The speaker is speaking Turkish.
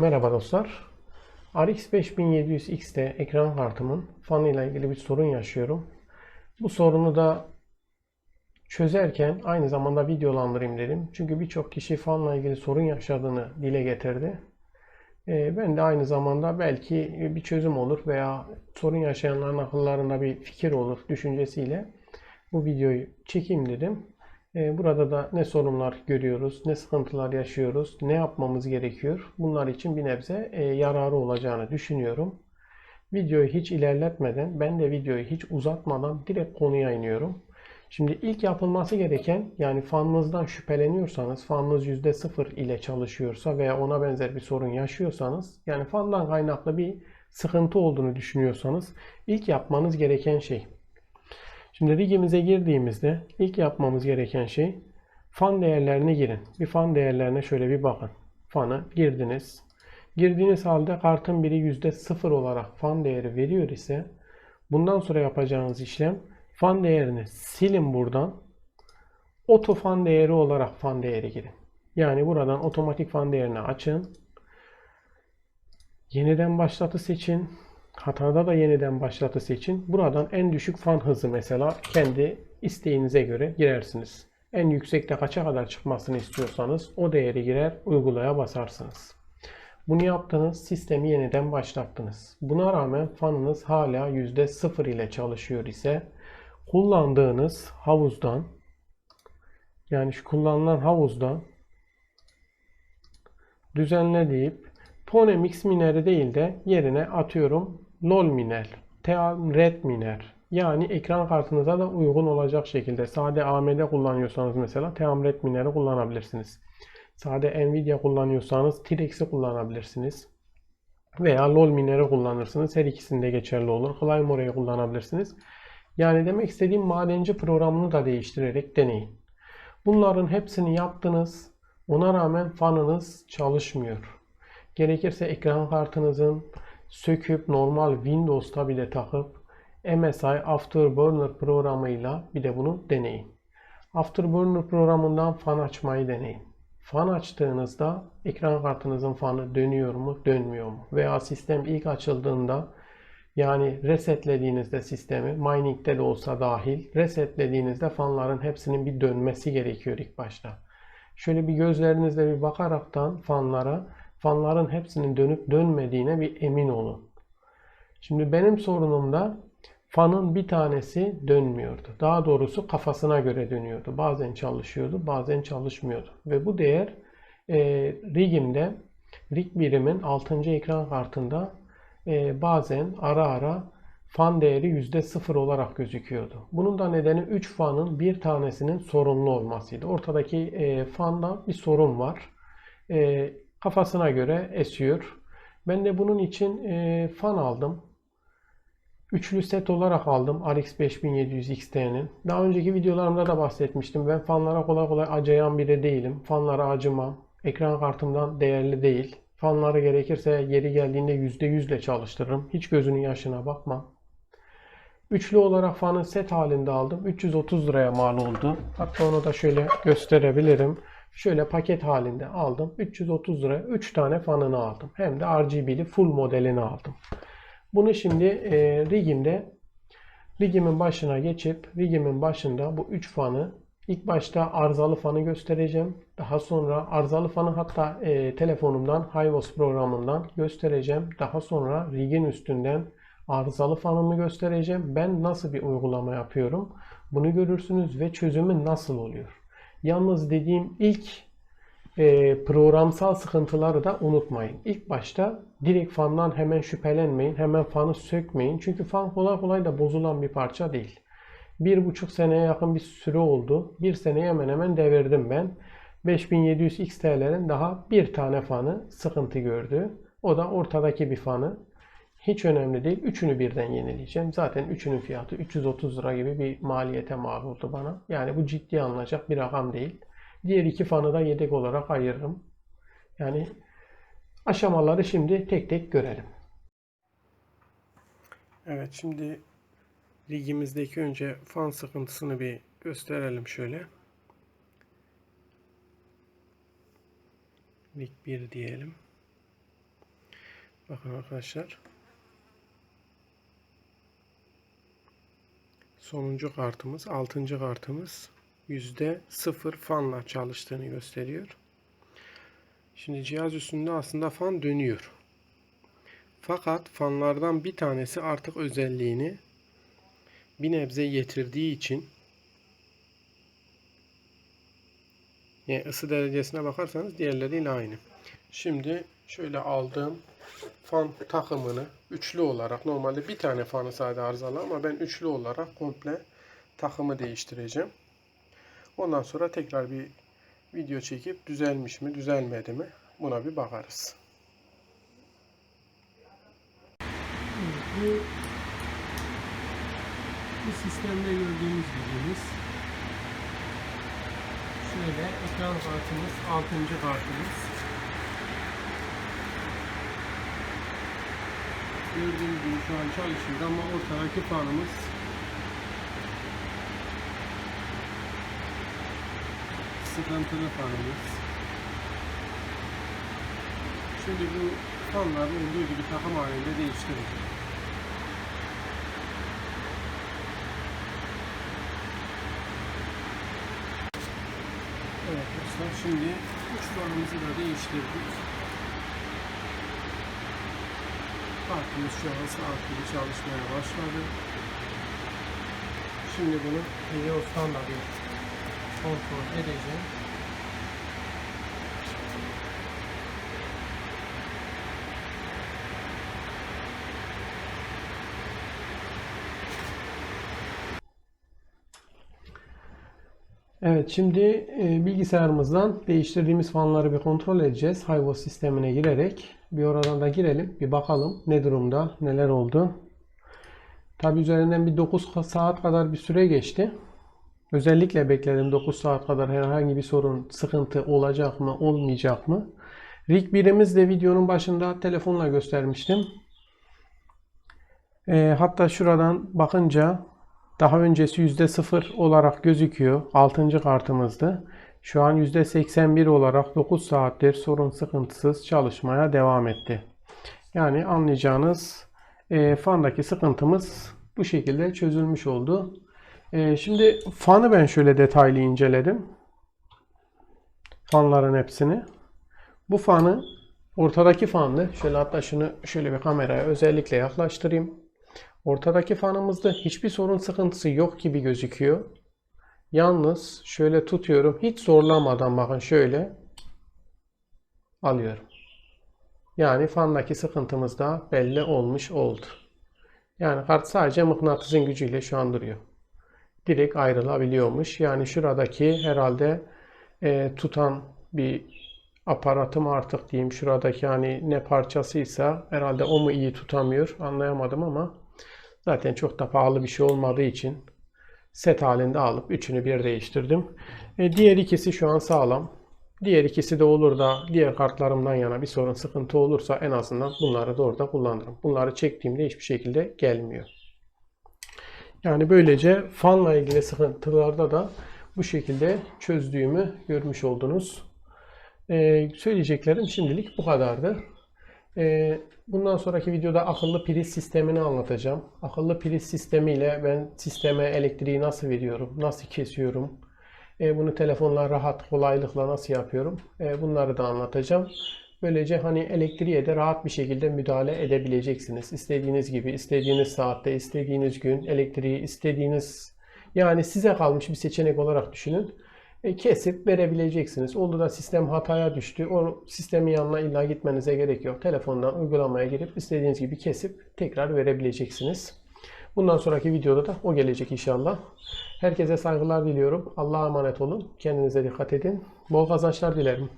Merhaba dostlar. RX 5700X'te ekran kartımın fanı ile ilgili bir sorun yaşıyorum. Bu sorunu da çözerken aynı zamanda videolandırayım dedim. Çünkü birçok kişi fanla ilgili sorun yaşadığını dile getirdi. Ee, Ben de aynı zamanda belki bir çözüm olur veya sorun yaşayanların akıllarında bir fikir olur düşüncesiyle bu videoyu çekeyim dedim. Ee, Burada da ne sorunlar görüyoruz, ne sıkıntılar yaşıyoruz, ne yapmamız gerekiyor. Bunlar için bir nebze e, yararı olacağını düşünüyorum. Videoyu hiç ilerletmeden, ben de videoyu hiç uzatmadan direkt konuya iniyorum. Şimdi ilk yapılması gereken yani fanınızdan şüpheleniyorsanız, fanınız %0 ile çalışıyorsa veya ona benzer bir sorun yaşıyorsanız, yani fandan kaynaklı bir sıkıntı olduğunu düşünüyorsanız ilk yapmanız gereken şey Şimdi rigimize girdiğimizde ilk yapmamız gereken şey fan değerlerine girin. Bir fan değerlerine şöyle bir bakın. Fanı girdiniz. Girdiğiniz halde kartın biri %0 olarak fan değeri veriyor ise bundan sonra yapacağınız işlem fan değerini silin buradan. Oto fan değeri olarak fan değeri girin. Yani buradan otomatik fan değerini açın. Yeniden başlatı seçin. Hatada da yeniden başlatı seçin. Buradan en düşük fan hızı mesela kendi isteğinize göre girersiniz. En yüksekte kaça kadar çıkmasını istiyorsanız o değeri girer uygulaya basarsınız. Bunu yaptınız, sistemi yeniden başlattınız. Buna rağmen fanınız hala %0 ile çalışıyor ise kullandığınız havuzdan yani şu kullanılan havuzdan düzenle deyip Pone Mix Miner'i değil de yerine atıyorum LOL Miner, Teal Red Miner. Yani ekran kartınıza da uygun olacak şekilde. Sade AMD kullanıyorsanız mesela Teal Red Miner'i kullanabilirsiniz. Sade Nvidia kullanıyorsanız T-Rex'i kullanabilirsiniz. Veya LOL Miner'i kullanırsınız. Her ikisinde geçerli olur. Claymore'yi kullanabilirsiniz. Yani demek istediğim madenci programını da değiştirerek deneyin. Bunların hepsini yaptınız. Ona rağmen fanınız çalışmıyor. Gerekirse ekran kartınızın söküp normal Windows'ta bile takıp MSI Afterburner programıyla bir de bunu deneyin. Afterburner programından fan açmayı deneyin. Fan açtığınızda ekran kartınızın fanı dönüyor mu, dönmüyor mu? Veya sistem ilk açıldığında yani resetlediğinizde sistemi, mining'de de olsa dahil, resetlediğinizde fanların hepsinin bir dönmesi gerekiyor ilk başta. Şöyle bir gözlerinizle bir bakaraktan fanlara fanların hepsinin dönüp dönmediğine bir emin olun. Şimdi benim sorunumda fanın bir tanesi dönmüyordu. Daha doğrusu kafasına göre dönüyordu. Bazen çalışıyordu, bazen çalışmıyordu. Ve bu değer e, rigimde, rig birimin 6. ekran kartında e, bazen ara ara fan değeri %0 olarak gözüküyordu. Bunun da nedeni 3 fanın bir tanesinin sorunlu olmasıydı. Ortadaki e, fanda bir sorun var. E, kafasına göre esiyor. Ben de bunun için e, fan aldım. Üçlü set olarak aldım RX 5700 XT'nin. Daha önceki videolarımda da bahsetmiştim. Ben fanlara kolay kolay acıyan biri değilim. Fanlara acımam. Ekran kartımdan değerli değil. Fanları gerekirse yeri geldiğinde %100 ile çalıştırırım. Hiç gözünün yaşına bakmam. Üçlü olarak fanı set halinde aldım. 330 liraya mal oldu. Hatta onu da şöyle gösterebilirim. Şöyle paket halinde aldım. 330 lira 3 tane fanını aldım. Hem de RGB'li full modelini aldım. Bunu şimdi e, rigimde rigimin başına geçip rigimin başında bu 3 fanı ilk başta arızalı fanı göstereceğim. Daha sonra arızalı fanı hatta e, telefonumdan HiVos programından göstereceğim. Daha sonra rigin üstünden arızalı fanımı göstereceğim. Ben nasıl bir uygulama yapıyorum bunu görürsünüz ve çözümü nasıl oluyor. Yalnız dediğim ilk e, programsal sıkıntıları da unutmayın. İlk başta direkt fandan hemen şüphelenmeyin. Hemen fanı sökmeyin. Çünkü fan kolay kolay da bozulan bir parça değil. Bir buçuk seneye yakın bir süre oldu. Bir seneye hemen hemen devirdim ben. 5700 XT'lerin daha bir tane fanı sıkıntı gördü. O da ortadaki bir fanı. Hiç önemli değil. Üçünü birden yenileyeceğim. Zaten üçünün fiyatı 330 lira gibi bir maliyete mal oldu bana. Yani bu ciddi alınacak bir rakam değil. Diğer iki fanı da yedek olarak ayırırım. Yani aşamaları şimdi tek tek görelim. Evet şimdi ligimizdeki önce fan sıkıntısını bir gösterelim şöyle. Lig 1 diyelim. Bakın arkadaşlar. Sonuncu kartımız, altıncı kartımız yüzde sıfır fanla çalıştığını gösteriyor. Şimdi cihaz üstünde aslında fan dönüyor. Fakat fanlardan bir tanesi artık özelliğini bir nebze yitirdiği için yani ısı derecesine bakarsanız diğerleriyle aynı. Şimdi şöyle aldığım fan takımını üçlü olarak normalde bir tane fanı sadece arızalı ama ben üçlü olarak komple takımı değiştireceğim. Ondan sonra tekrar bir video çekip düzelmiş mi düzelmedi mi buna bir bakarız. Bu, sistemde gördüğümüz bildiğimiz şöyle ekran kartımız 6. kartımız gördüğünüz gibi şu an çalışıyor ama ortadaki fanımız sıkıntılı fanımız. Şimdi bu fanları olduğu gibi takım halinde değiştireceğim. Evet dostlar şimdi uç fanımızı da değiştirdik. Farkımız şu an saat gibi çalışmaya başladı. Şimdi bunu Helios'tan da bir kontrol edeceğim. Evet şimdi e, bilgisayarımızdan değiştirdiğimiz fanları bir kontrol edeceğiz. Hayvo sistemine girerek bir oradan da girelim bir bakalım ne durumda neler oldu. Tabi üzerinden bir 9 saat kadar bir süre geçti. Özellikle bekledim 9 saat kadar herhangi bir sorun, sıkıntı olacak mı, olmayacak mı? Rig 1'imiz de videonun başında telefonla göstermiştim. E, hatta şuradan bakınca daha öncesi %0 olarak gözüküyor. 6. kartımızdı. Şu an %81 olarak 9 saattir sorun sıkıntısız çalışmaya devam etti. Yani anlayacağınız e, fandaki sıkıntımız bu şekilde çözülmüş oldu. E, şimdi fanı ben şöyle detaylı inceledim. Fanların hepsini. Bu fanı ortadaki fanlı. Şöyle hatta şunu şöyle bir kameraya özellikle yaklaştırayım. Ortadaki fanımızda hiçbir sorun sıkıntısı yok gibi gözüküyor. Yalnız şöyle tutuyorum. Hiç zorlamadan bakın şöyle alıyorum. Yani fandaki sıkıntımız da belli olmuş oldu. Yani kart sadece mıknatısın gücüyle şu an duruyor. Direkt ayrılabiliyormuş. Yani şuradaki herhalde e, tutan bir aparatım artık diyeyim. Şuradaki hani ne parçasıysa herhalde o mu iyi tutamıyor anlayamadım ama zaten çok da pahalı bir şey olmadığı için set halinde alıp üçünü bir değiştirdim. E, diğer ikisi şu an sağlam. Diğer ikisi de olur da diğer kartlarımdan yana bir sorun sıkıntı olursa en azından bunları da orada kullanırım. Bunları çektiğimde hiçbir şekilde gelmiyor. Yani böylece fanla ilgili sıkıntılarda da bu şekilde çözdüğümü görmüş oldunuz. Ee, söyleyeceklerim şimdilik bu kadardı. Ee, bundan sonraki videoda akıllı priz sistemini anlatacağım. Akıllı priz sistemiyle ben sisteme elektriği nasıl veriyorum, nasıl kesiyorum, e, bunu telefonla rahat, kolaylıkla nasıl yapıyorum, e, bunları da anlatacağım. Böylece hani elektriğe de rahat bir şekilde müdahale edebileceksiniz. İstediğiniz gibi, istediğiniz saatte, istediğiniz gün elektriği istediğiniz yani size kalmış bir seçenek olarak düşünün. E, kesip verebileceksiniz. Oldu da sistem hataya düştü. O sistemin yanına illa gitmenize gerek yok. Telefondan uygulamaya girip istediğiniz gibi kesip tekrar verebileceksiniz. Bundan sonraki videoda da o gelecek inşallah. Herkese saygılar diliyorum. Allah'a emanet olun. Kendinize dikkat edin. Bol kazançlar dilerim.